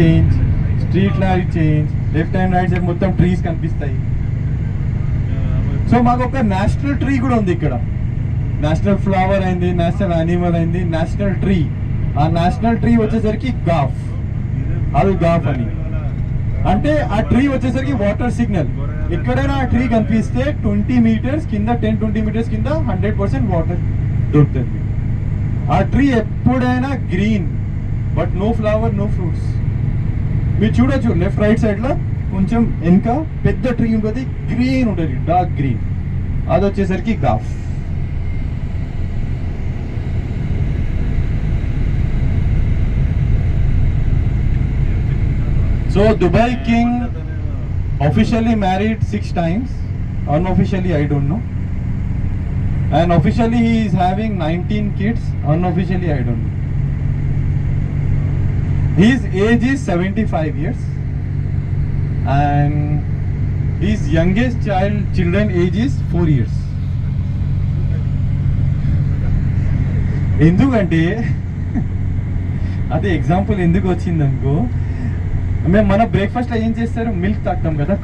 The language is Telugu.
Change street light change left and right side మొత్తం ట్రీస్ కనిపిస్తాయి. సో మాకు ఒక నేషనల్ ట్రీ కూడా ఉంది ఇక్కడ. నేషనల్ ఫ్లవర్ అయింది నేషనల్ అనిమల్ అయింది నేషనల్ ట్రీ ఆ నేషనల్ ట్రీ వచ్చేసరికి గాఫ్ అది గాఫ్ అని. అంటే ఆ ట్రీ వచ్చేసరికి వాటర్ సిగ్నల్ ఎక్కడైనా ఆ ట్రీ కనిపిస్తే ట్వంటీ మీటర్స్ కింద టెన్ ట్వంటీ మీటర్స్ కింద హండ్రెడ్ పర్సెంట్ వాటర్ దొరుకుతుంది. ఆ ట్రీ ఎప్పుడైనా green but no flower no fruits మీరు చూడొచ్చు లెఫ్ట్ రైట్ సైడ్ లో కొంచెం వెనుక పెద్ద ట్రీ ఉంటుంది గ్రీన్ ఉంటుంది డార్క్ గ్రీన్ అది వచ్చేసరికి గాఫ్ so Dubai king officially married six times unofficially i don't know and officially he is having 19 kids unofficially i don't know his age is 75 years and his youngest child children age is 4 years ఎందుకంటే అదే ఎగ్జాంపుల్ ఎందుకు వచ్చింది అనుకో మేము మన బ్రేక్ఫాస్ట్ ఏం చేస్తారు మిల్క్ తాగుతాం కదా